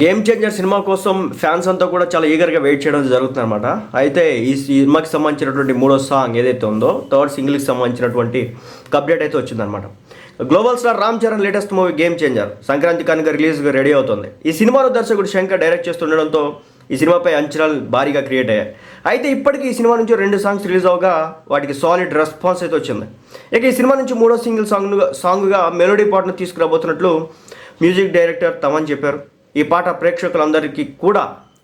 Game changer సినిమా కోసం fans అంతా కూడా చాలా ఈగర్గా వెయిట్ చేయడం జరుగుతుంది అనమాట అయితే ఈ సినిమాకి సంబంధించినటువంటి మూడో సాంగ్ ఏదైతే ఉందో థర్డ్ సింగిల్కి సంబంధించినటువంటి అప్డేట్ అయితే వచ్చిందనమాట global star Ram Charan latest movie game changer Sankranti కనుక రిలీజ్గా రెడీ అవుతుంది. ఈ సినిమాను దర్శకుడు శంకర్ డైరెక్ట్ చేస్తుండడంతో ఈ సినిమాపై అంచనాలు భారీగా క్రియేట్ అయ్యాయి. అయితే ఇప్పటికీ ఈ సినిమా నుంచి రెండు సాంగ్స్ రిలీజ్ అవగా వాటికి సాలిడ్ రెస్పాన్స్ అయితే వచ్చింది. ఇక ఈ సినిమా నుంచి మూడో సింగిల్ సాంగ్ సాంగ్గా మెలోడీ పాటను తీసుకురాబోతున్నట్లు మ్యూజిక్ డైరెక్టర్ తమన్ చెప్పారు. ఈ పాట ప్రేక్షకులందరికీ కూడా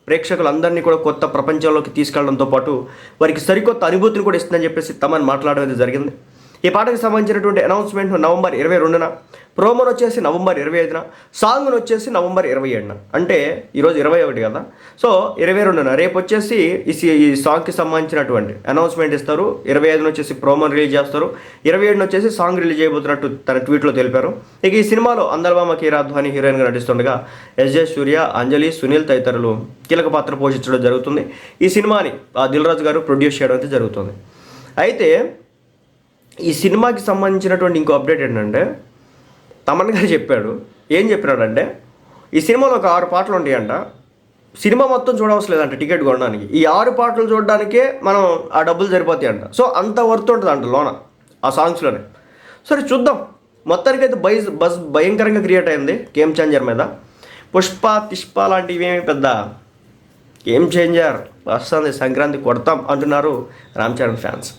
ప్రేక్షకులందరినీ కూడా కొత్త ప్రపంచంలోకి తీసుకెళ్ళడంతో పాటు వారికి సరికొత్త అనుభూతిని కూడా ఇస్తుందని చెప్పేసి తమన్ మాట్లాడడం జరిగింది. ఈ పాటకు సంబంధించినటువంటి అనౌన్స్మెంట్ నవంబర్ ఇరవై రెండున ప్రోమోను వచ్చేసి నవంబర్ ఇరవై ఐదున సాంగ్ను వచ్చేసి నవంబర్ ఇరవై ఏడున. అంటే ఈరోజు ఇరవై ఒకటి కదా? సో ఇరవై రెండున రేపు వచ్చేసి ఈ ఈ సాంగ్కి సంబంధించినటువంటి అనౌన్స్మెంట్ ఇస్తారు. ఇరవై ఐదున వచ్చేసి ప్రోమో రిలీజ్ చేస్తారు. ఇరవై ఏడున వచ్చేసి సాంగ్ రిలీజ్ చేయబోతున్నట్టు తన ట్వీట్లో తెలిపారు. ఇక ఈ సినిమాలో అందల్బామ కీరా ధ్వని హీరోయిన్గా నటిస్తుండగా ఎస్జే సూర్య అంజలి సునీల్ తదితరులు కీలక పాత్ర పోషించడం జరుగుతుంది. ఈ సినిమాని ఆ దిల్ రాజు గారు ప్రొడ్యూస్ చేయడం అయితే జరుగుతుంది. అయితే ఈ సినిమాకి సంబంధించినటువంటి ఇంకో అప్డేట్ ఏంటంటే తమన్ గారు చెప్పాడు. ఏం చెప్పినాడంటే ఈ సినిమాలో ఒక ఆరు పాటలు ఉంటాయంట సినిమా మొత్తం చూడవలసిన లేదంట టికెట్ కొనడానికి. ఈ ఆరు పాటలు చూడడానికే మనం ఆ డబ్బులు సరిపోతాయి అంట సో అంత వర్త్ ఉంటుంది అంట లోన ఆ సాంగ్స్లోనే. సరే చూద్దాం. మొత్తానికైతే బై బస్ భయంకరంగా క్రియేట్ అయింది గేమ్ చేంజర్ మీద. పుష్ప తిష్ప లాంటివి ఏమి పెద్ద గేమ్ చేంజర్. వస్తుంది సంక్రాంతి కొడతాం అంటున్నారు రామ్ చరణ్ ఫ్యాన్స్.